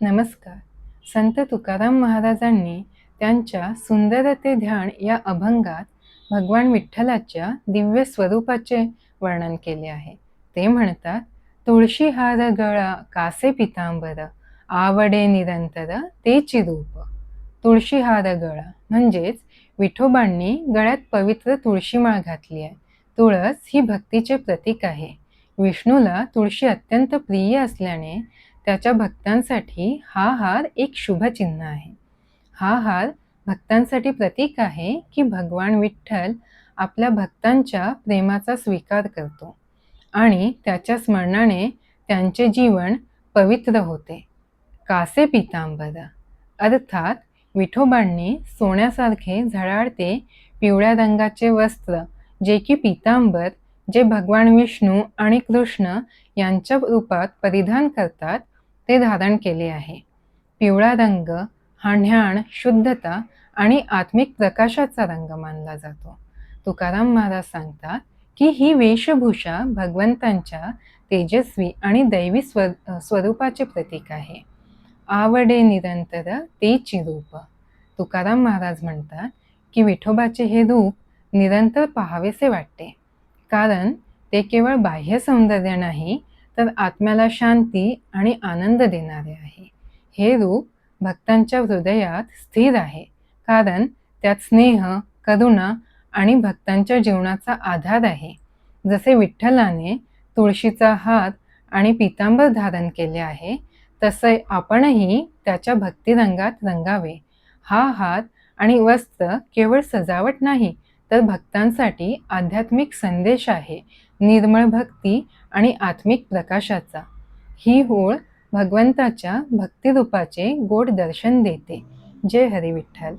नमस्कार. संत तुकाराम महाराजांनी त्यांच्या सुंदर ते ध्यान या अभंगात भगवान विठ्ठलाच्या दिव्य स्वरूपाचे वर्णन केले आहे. ते म्हणतात तुळशी हार गळा कासे पितांबर आवडे निरंतर ते चिरूप. तुळशी हार गळा म्हणजेच विठोबांनी गळ्यात पवित्र तुळशीमाळ घातली आहे. तुळस ही भक्तीचे प्रतीक आहे. विष्णूला तुळशी अत्यंत प्रिय असल्याने त्याच्या भक्तांसाठी हा हार एक शुभ चिन्ह आहे. हा हार भक्तांसाठी प्रतीक आहे की भगवान विठ्ठल आपल्या भक्तांच्या प्रेमाचा स्वीकार करतो आणि त्याच्या स्मरणाने त्यांचे जीवन पवित्र होते. कासे पितांबर अर्थात विठोबांनी सोन्यासारखे झळाळते पिवळ्या रंगाचे वस्त्र जे की पितांबर जे भगवान विष्णू आणि कृष्ण यांच्या रूपात परिधान करतात ते धारण केले आहे. पिवळा रंग हा ज्ञान शुद्धता आणि आत्मिक प्रकाशाचा रंग मानला जातो. तुकाराम महाराज सांगतात की ही वेशभूषा भगवंतांच्या तेजस्वी आणि दैवी स्व स्वरूपाचे प्रतीक आहे. आवडे निरंतर ते रूप. तुकाराम महाराज म्हणतात की विठोबाचे हे रूप निरंतर पाहावेसे वाटते. कारण ते केवळ बाह्य सौंदर्य नाही तर आत्म्याला शांती आणि आनंद देणारे आहे. हे रूप भक्तांच्या हृदयात स्थिर आहे. कारण त्यात स्नेह करुणा आणि भक्तांच्या जीवनाचा आधार आहे. जसे विठ्ठलाने तुळशीचा हात आणि पितांबर धारण केले आहे तसे आपणही त्याच्या भक्तिरंगात रंगावे. हा हात आणि वस्त्र केवळ सजावट नाही तर भक्तांसाठी आध्यात्मिक संदेश आहे निर्मळ भक्ती आणि आत्मिक प्रकाशाचा. ही होळ भगवंताच्या भक्तिरूपाचे गोड दर्शन देते. जय हरी विठ्ठल.